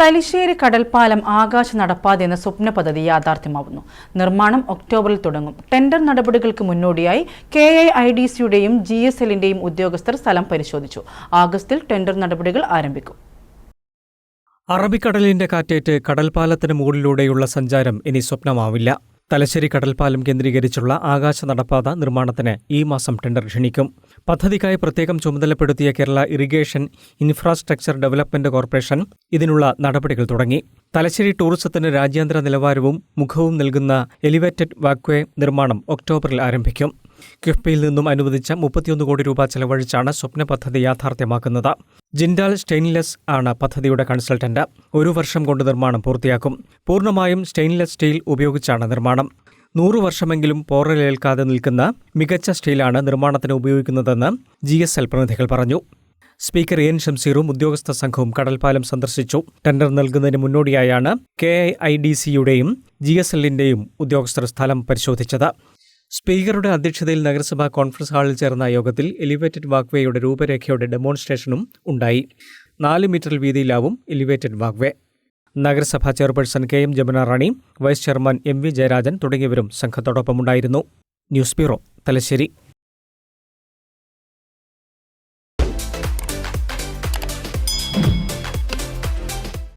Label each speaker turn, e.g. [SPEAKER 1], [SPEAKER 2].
[SPEAKER 1] തലശ്ശേരി കടൽപ്പാലം ആകാശ നടപ്പാത എന്ന സ്വപ്ന പദ്ധതി യാഥാർത്ഥ്യമാവുന്നു. നിർമ്മാണം ഒക്ടോബറിൽ തുടങ്ങും. ടെൻഡർ നടപടികൾക്ക് മുന്നോടിയായി കെ ഐ ഐ ഡി സിയുടെയും ജി എസ് എല്ലിന്റെയും ഉദ്യോഗസ്ഥർ സ്ഥലം പരിശോധിച്ചു. ആഗസ്റ്റിൽ ടെൻഡർ നടപടികൾ ആരംഭിക്കും.
[SPEAKER 2] അറബിക്കടലിന്റെ കാറ്റേറ്റ് കടൽപ്പാലത്തിന് മുകളിലൂടെയുള്ള സഞ്ചാരം ഇനി സ്വപ്നമാവില്ല. തലശ്ശേരി കടൽപ്പാലം കേന്ദ്രീകരിച്ചുള്ള ആകാശ നടപ്പാത നിർമ്മാണത്തിന് ഈ മാസം ടെൻഡർ ക്ഷണിക്കും. പദ്ധതിക്കായി പ്രത്യേകം ചുമതലപ്പെടുത്തിയ Kerala irrigation infrastructure development corporation ഇതിനുള്ള നടപടികൾ തുടങ്ങി. തലശ്ശേരി ടൂറിസത്തിന് രാജ്യാന്തര നിലവാരവും മുഖവും നൽകുന്ന എലിവേറ്റഡ് വാക്വേ നിർമ്മാണം ഒക്ടോബറിൽ ആരംഭിക്കും. കിഫ്ബിയിൽ നിന്നും അനുവദിച്ച മുപ്പത്തിയൊന്ന് കോടി രൂപ ചെലവഴിച്ചാണ് സ്വപ്ന പദ്ധതി യാഥാർത്ഥ്യമാക്കുന്നത്. ജിൻഡാൽ സ്റ്റെയിൻലെസ് ആണ് പദ്ധതിയുടെ കൺസൾട്ടന്റ്. ഒരു വർഷം കൊണ്ട് നിർമ്മാണം പൂർത്തിയാക്കും. പൂർണമായും സ്റ്റെയിൻലെസ് സ്റ്റീൽ ഉപയോഗിച്ചാണ് നിർമ്മാണം. നൂറു വർഷമെങ്കിലും പോറലേൽക്കാതെ നിൽക്കുന്ന മികച്ച സ്റ്റീലാണ് നിർമ്മാണത്തിന് ഉപയോഗിക്കുന്നതെന്ന് ജി എസ് എൽ പ്രതിനിധികൾ പറഞ്ഞു. സ്പീക്കർ എൻ ഷംസീറും ഉദ്യോഗസ്ഥ സംഘവും കടൽപ്പാലം സന്ദർശിച്ചു. ടെൻഡർ നൽകുന്നതിന് മുന്നോടിയായാണ് കെ ഐ ഡി സിയുടെയും ജി എസ് എല്ലിന്റെയും ഉദ്യോഗസ്ഥർ സ്ഥലം പരിശോധിച്ചത്. സ്പീക്കറുടെ അധ്യക്ഷതയിൽ നഗരസഭാ കോൺഫറൻസ് ഹാളിൽ ചേർന്ന യോഗത്തിൽ എലിവേറ്റഡ് വാക്വേയുടെ രൂപരേഖയുടെ ഡെമോൺസ്ട്രേഷനും ഉണ്ടായി. നാല് മീറ്റർ വീതിയിലാവും എലിവേറ്റഡ് വാക്വേ. നഗരസഭാ chairperson K M Jamuna Rani vice chairman M V Jayarajan തുടങ്ങിയവരും സംഘത്തോടൊപ്പമുണ്ടായിരുന്നു. News bureau Thalassery.